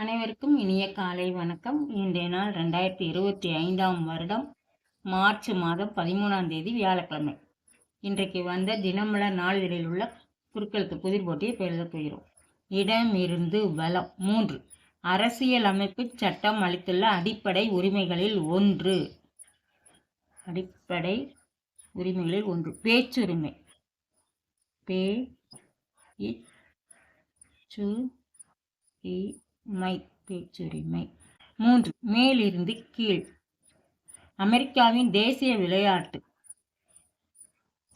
அனைவருக்கும் இனிய காலை வணக்கம். இன்றைய நாள் ரெண்டாயிரத்தி இருபத்தி ஐந்தாம் வருடம் மார்ச் மாதம் பதிமூணாம் தேதி வியாழக்கிழமை. இன்றைக்கு வந்த தினமலர் நாளிதழில் உள்ள குறுக்கெழுத்து புதிர் போட்டியை பெருத போகிறோம். இடம் இருந்து வளம். மூன்று. அரசியல் அமைப்பு சட்டம் அளித்துள்ள அடிப்படை உரிமைகளில் ஒன்று. அடிப்படை உரிமைகளில் ஒன்று. பேச்சுரிமை. பே இ சு இ மை பேச்சுரிமை. மூன்று மேலிருந்து கீழ். அமெரிக்காவின் தேசிய விளையாட்டு.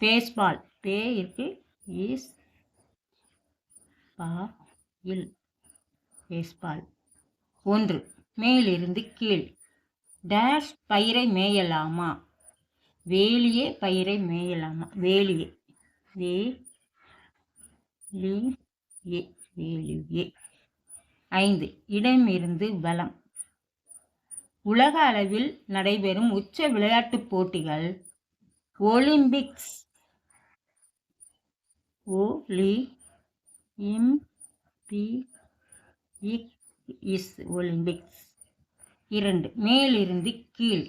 பேஸ்பால். பே இருக்கு. இஸ் பா இல். பேஸ்பால். ஒன்று மேலிருந்து கீழ். டேஷ் பயிரை மேயலாமா? வேலியே பயிரை மேயலாமா? வேலியே. வே லி ஏ வேலியே. ஐந்து. இடமிருந்து வளம் உலக அளவில் நடைபெறும் உச்ச விளையாட்டுப் போட்டிகள் ஒலிம்பிக்ஸ். ஒலி இம் பி இஸ் ஒலிம்பிக்ஸ். இரண்டு. மேலிருந்து கீழ்.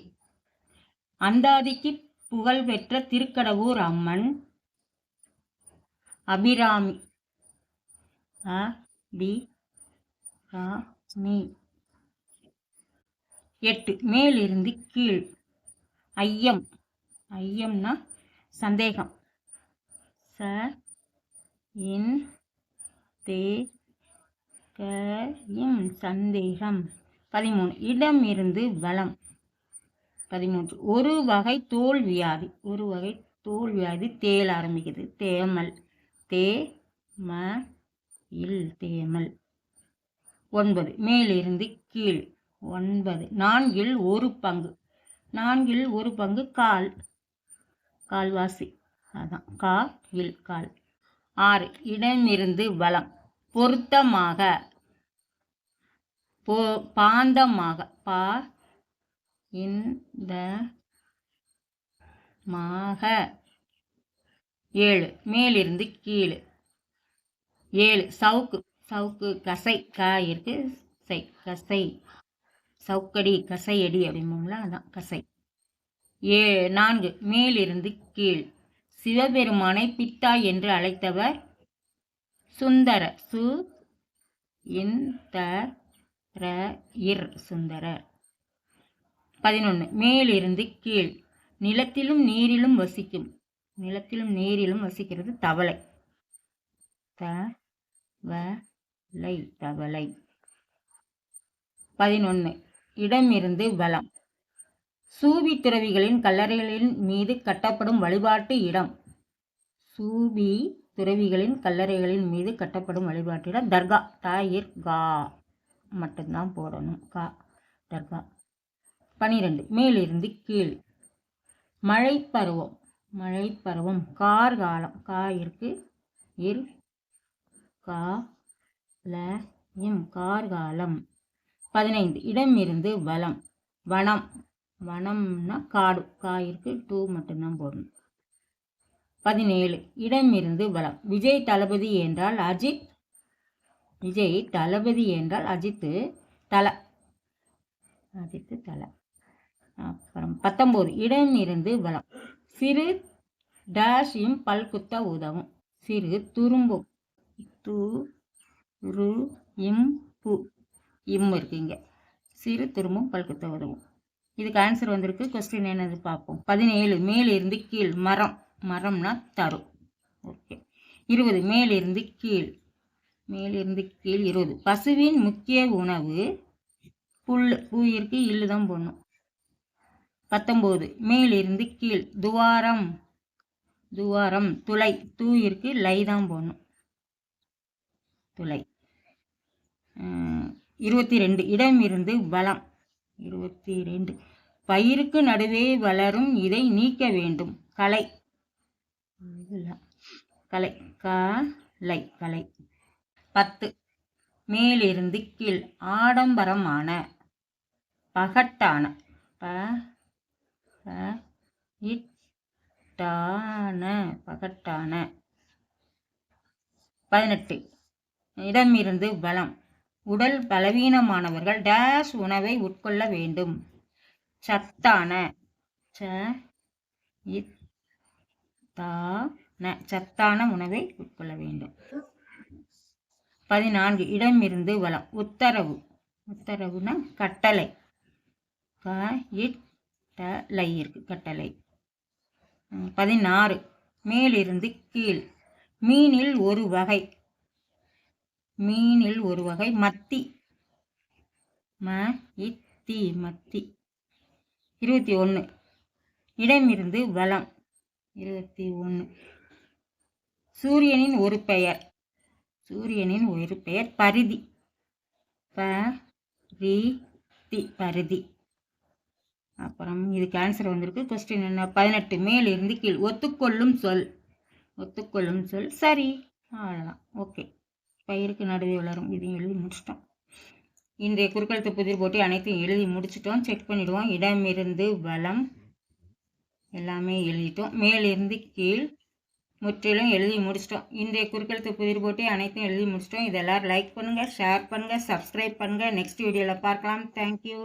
அந்தாதிக்கு புகழ்பெற்ற திருக்கடவூர் அம்மன் அபிராமி. அ நீ மீ. எட்டு. மேலிருந்து கீழ். ஐயம். ஐயம்னா சந்தேகம். ச இன் தே க சந்தேகம். பதிமூணு. இடம் இருந்து வளம். பதிமூன்று. ஒரு வகை தோல் வியாதி. ஒரு வகை தோல் வியாதி தேல் ஆரம்பிக்குது. தேமல். தே ம இல் தேமல். ஒன்பது. மேலிருந்து கீழ். ஒன்பது. நான்கில் ஒரு பங்கு. நான்கில் ஒரு பங்கு கால். கால்வாசி. அதான். கா இல் கால். ஆறு. இடமிருந்து வளம் பொருத்தமாக. போ பாந்தமாக. பா இந்த மாக ஏழு. மேலிருந்து கீழ். ஏழு. சவுக்கு. சவுக்கு கசை கா இருக்கு. சை கசை சவுக்கடி கசையடி அப்படிம்போம்ல அதான் கசை. ஏ நான்கு மேலிருந்து கீழ். சிவபெருமானை பித்தா என்று அழைத்தவர் சுந்தர சு இந்த இர் சுந்தரர். பதினொன்று மேலிருந்து கீழ். நிலத்திலும் நீரிலும் வசிக்கும். நிலத்திலும் நீரிலும் வசிக்கிறது தவளை. த வ லை தவளை. பதினொன்று இடமிருந்து வளம். சூபி துறவிகளின் கல்லறைகளின் மீது கட்டப்படும் வழிபாட்டு இடம். சூபி துறவிகளின் கல்லறைகளின் மீது கட்டப்படும் வழிபாட்டு இடம். தர்கா. தாயிர் கா. மட்டும்தான் போடணும். கா. தர்கா. பனிரெண்டு. மேலிருந்து கீழ். மழை பருவம் மழை பருவம் கார்காலம். கா இருக்கு. இர் கா. ல இம் கார்காலம். பதினைந்து இடம் இருந்து வளம் வனம். வனம்னா காடு. காயிற்கு டூ மட்டும்தான் போடணும் பதினேழு இடம் இருந்து வளம் விஜய் தளபதி என்றால் அஜித். விஜய் தளபதி என்றால் அஜித்து தல. அஜித்து தல. அப்புறம் பத்தொம்போது இடம் இருந்து வளம் சிறு டேஷையும் பல்குத்த உதவும். சிறு துரும்பும். து ரு இம் பு. இம் இருக்குங்க சிறு திரும்பும் பல்குத்த உதவும். இதுக்கு ஆன்சர் வந்திருக்கு. கொஸ்டின் என்னது பார்ப்போம் பதினேழு மேலிருந்து கீழ். மரம். மரம்னா தரும் ஓகே இருபது மேலிருந்து கீழ். மேலிருந்து கீழ் இருபது. பசுவின் முக்கிய உணவு புல் பூயிற்கு இல்லு தான் போடணும். பத்தொம்போது மேலிருந்து கீழ். துவாரம். துவாரம் துளை. தூயிற்கு லை தான் போடணும். துளை. இருபத்தி ரெண்டு இடம் இருந்து வளம். இருபத்தி ரெண்டு பயிருக்கு நடுவே வளரும் இதை நீக்க வேண்டும். கலை. கலை. கலை. கலை. பத்து. மேலிருந்து கீழ். ஆடம்பரமான. பகட்டான. ப இட்டான. பகட்டான. பதினெட்டு. இடமிருந்து பலம் உடல் பலவீனமானவர்கள் டேஷ் உணவை உட்கொள்ள வேண்டும். சத்தான ச இத் சத்தான உணவை உட்கொள்ள வேண்டும். பதினான்கு இடமிருந்து வளம். உத்தரவு. உத்தரவுனா கட்டளை. க இட்டலை இருக்கு கட்டளை. பதினாறு மேலிருந்து கீழ். மீனில் ஒரு வகை. மீனில் ஒரு வகை மத்தி. ம இத்தி மத்தி. இருபத்தி ஒன்று இடமிருந்து வளம். இருபத்தி ஒன்று சூரியனின் ஒரு பெயர். சூரியனின் ஒரு பெயர் பரிதி. ப ரி தி பரிதி. அப்புறம் இதுக்கு ஆன்சர் வந்திருக்கு. கொஸ்டின் என்ன? பதினெட்டு. மேலிருந்து கீழ். ஒத்துக்கொள்ளும் சொல். ஒத்துக்கொள்ளும் சொல் சரி. அவ்வளோதான் ஓகே பயிருக்கு நடுவே வளரும். இதையும் எழுதி முடிச்சிட்டோம். இன்றைய குறுக்கழுத்து புதிர் போட்டி அனைத்தையும் எழுதி முடிச்சிட்டோம். செக் பண்ணிவிடுவோம் இடமிருந்து வளம் எல்லாமே எழுதிட்டோம். மேலிருந்து கீழ் முற்றிலும் எழுதி முடிச்சிட்டோம். இன்றைய குறுக்கெழுத்து புதிர் போட்டி அனைத்தையும் எழுதி முடிச்சிட்டோம். இதெல்லாம் லைக் பண்ணுங்கள் ஷேர் பண்ணுங்கள் சப்ஸ்கிரைப் பண்ணுங்கள் நெக்ஸ்ட் வீடியோவில் பார்க்கலாம். தேங்க்யூ